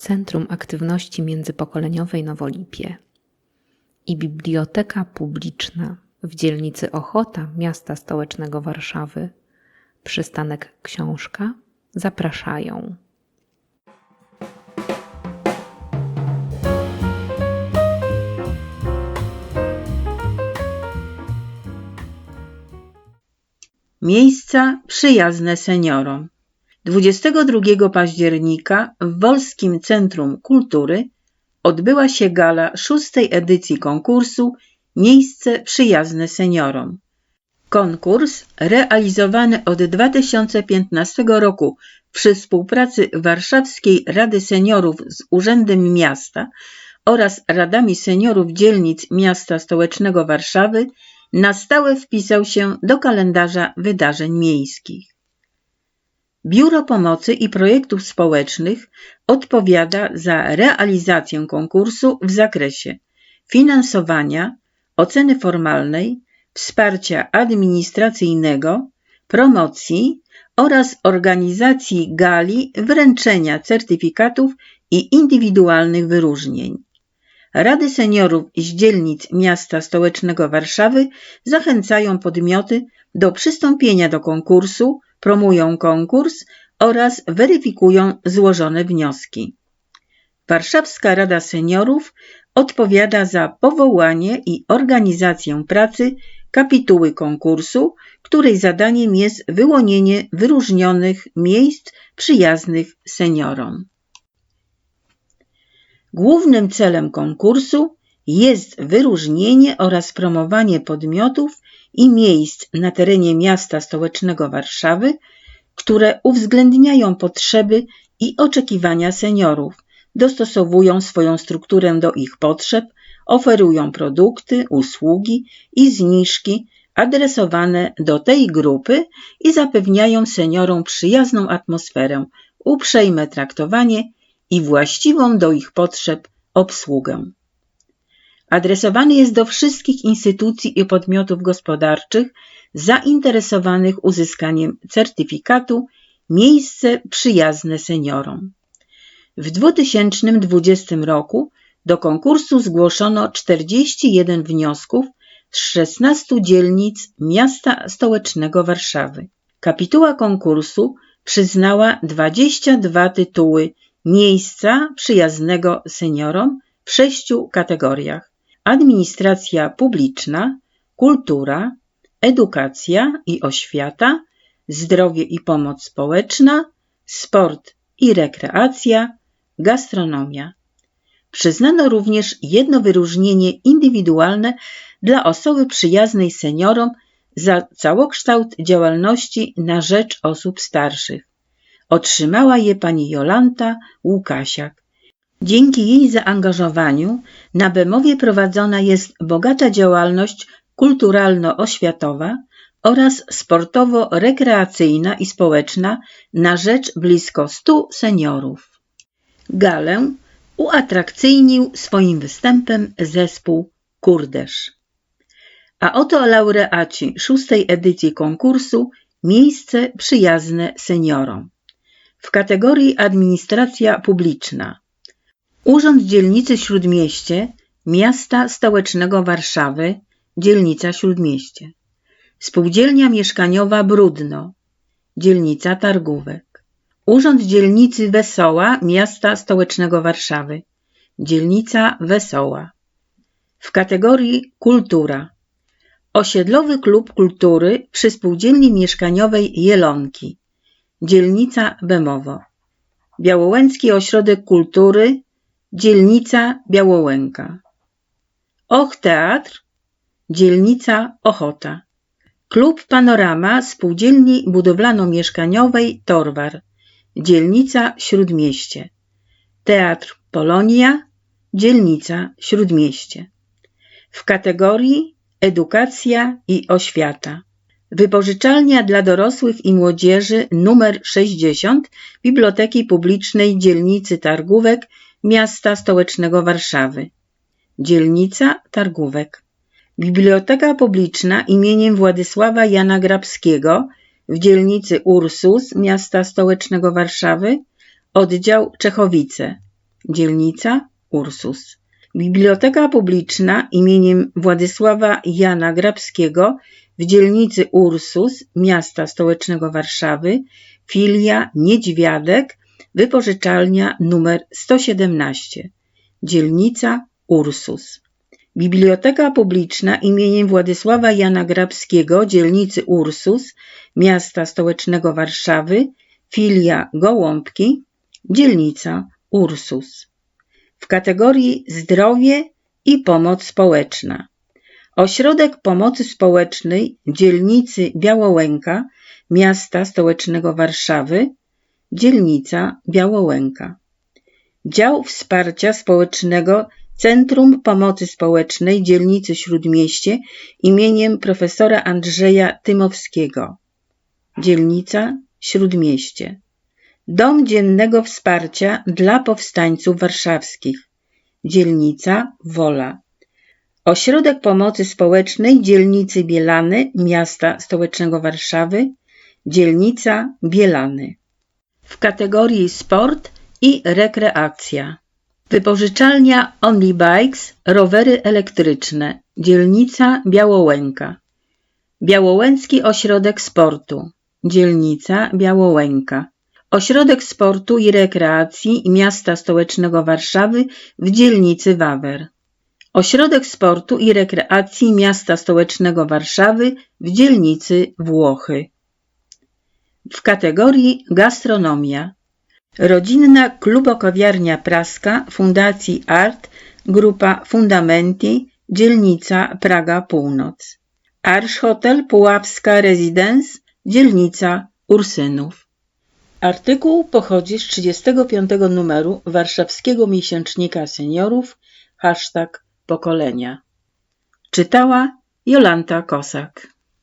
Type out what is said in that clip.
Centrum Aktywności Międzypokoleniowej Nowolipie i Biblioteka Publiczna w dzielnicy Ochota miasta stołecznego Warszawy, przystanek Książka, zapraszają. Miejsca przyjazne seniorom. 22 października w Wolskim Centrum Kultury odbyła się gala szóstej edycji konkursu Miejsce przyjazne seniorom. Konkurs realizowany od 2015 roku przy współpracy Warszawskiej Rady Seniorów z Urzędem Miasta oraz Radami Seniorów Dzielnic Miasta Stołecznego Warszawy na stałe wpisał się do kalendarza wydarzeń miejskich. Biuro Pomocy i Projektów Społecznych odpowiada za realizację konkursu w zakresie finansowania, oceny formalnej, wsparcia administracyjnego, promocji oraz organizacji gali wręczenia certyfikatów i indywidualnych wyróżnień. Rady seniorów z dzielnic miasta stołecznego Warszawy zachęcają podmioty do przystąpienia do konkursu, promują konkurs oraz weryfikują złożone wnioski. Warszawska Rada Seniorów odpowiada za powołanie i organizację pracy kapituły konkursu, której zadaniem jest wyłonienie wyróżnionych miejsc przyjaznych seniorom. Głównym celem konkursu jest wyróżnienie oraz promowanie podmiotów i miejsc na terenie miasta stołecznego Warszawy, które uwzględniają potrzeby i oczekiwania seniorów, dostosowują swoją strukturę do ich potrzeb, oferują produkty, usługi i zniżki adresowane do tej grupy i zapewniają seniorom przyjazną atmosferę, uprzejme traktowanie i właściwą do ich potrzeb obsługę. Adresowany jest do wszystkich instytucji i podmiotów gospodarczych zainteresowanych uzyskaniem certyfikatu Miejsce przyjazne seniorom. W 2020 roku do konkursu zgłoszono 41 wniosków z 16 dzielnic miasta stołecznego Warszawy. Kapituła konkursu przyznała 22 tytuły miejsca przyjaznego seniorom w sześciu kategoriach: administracja publiczna, kultura, edukacja i oświata, zdrowie i pomoc społeczna, sport i rekreacja, gastronomia. Przyznano również jedno wyróżnienie indywidualne dla osoby przyjaznej seniorom za całokształt działalności na rzecz osób starszych. Otrzymała je pani Jolanta Łukasiak. Dzięki jej zaangażowaniu na Bemowie prowadzona jest bogata działalność kulturalno-oświatowa oraz sportowo-rekreacyjna i społeczna na rzecz blisko 100 seniorów. Galę uatrakcyjnił swoim występem zespół Kurdesz. A oto laureaci szóstej edycji konkursu Miejsce przyjazne seniorom. W kategorii Administracja publiczna Urząd Dzielnicy Śródmieście Miasta Stołecznego Warszawy Dzielnica Śródmieście. Spółdzielnia Mieszkaniowa Brudno Dzielnica Targówek. Urząd Dzielnicy Wesoła Miasta Stołecznego Warszawy Dzielnica Wesoła. W kategorii Kultura. Osiedlowy Klub Kultury przy Spółdzielni Mieszkaniowej Jelonki Dzielnica Bemowo. Białołęcki Ośrodek Kultury Dzielnica Białołęka. Och Teatr Dzielnica Ochota. Klub Panorama Spółdzielni Budowlano-Mieszkaniowej Torwar Dzielnica Śródmieście. Teatr Polonia Dzielnica Śródmieście. W kategorii Edukacja i Oświata. Wypożyczalnia dla dorosłych i młodzieży nr 60 Biblioteki Publicznej Dzielnicy Targówek Miasta Stołecznego Warszawy. Dzielnica Targówek. Biblioteka Publiczna imieniem Władysława Jana Grabskiego w dzielnicy Ursus Miasta Stołecznego Warszawy, oddział Czechowice. dzielnica Ursus. Biblioteka publiczna imieniem Władysława Jana Grabskiego w dzielnicy Ursus miasta stołecznego Warszawy, filia Niedźwiadek, wypożyczalnia numer 117, dzielnica Ursus. Biblioteka publiczna imieniem Władysława Jana Grabskiego, dzielnicy Ursus, miasta stołecznego Warszawy, filia Gołąbki, dzielnica Ursus. W kategorii zdrowie i pomoc społeczna. Ośrodek Pomocy Społecznej dzielnicy Białołęka, miasta stołecznego Warszawy, dzielnica Białołęka. Dział Wsparcia Społecznego Centrum Pomocy Społecznej dzielnicy Śródmieście imieniem profesora Andrzeja Tymowskiego. Dzielnica Śródmieście. Dom Dziennego Wsparcia dla Powstańców Warszawskich. Dzielnica Wola. Ośrodek Pomocy Społecznej dzielnicy Bielany miasta stołecznego Warszawy. Dzielnica Bielany. W kategorii sport i rekreacja. Wypożyczalnia Only Bikes, rowery elektryczne, dzielnica Białołęka. Białołęcki Ośrodek Sportu, dzielnica Białołęka. Ośrodek Sportu i Rekreacji miasta stołecznego Warszawy w dzielnicy Wawer. Ośrodek Sportu i Rekreacji miasta stołecznego Warszawy w dzielnicy Włochy. W kategorii gastronomia. Rodzinna klubokawiarnia praska Fundacji Art, grupa Fundamenti, dzielnica Praga Północ. Arsz Hotel Puławska Residence, dzielnica Ursynów. Artykuł pochodzi z 35 numeru warszawskiego miesięcznika seniorów, hashtag pokolenia. Czytała Jolanta Kosak.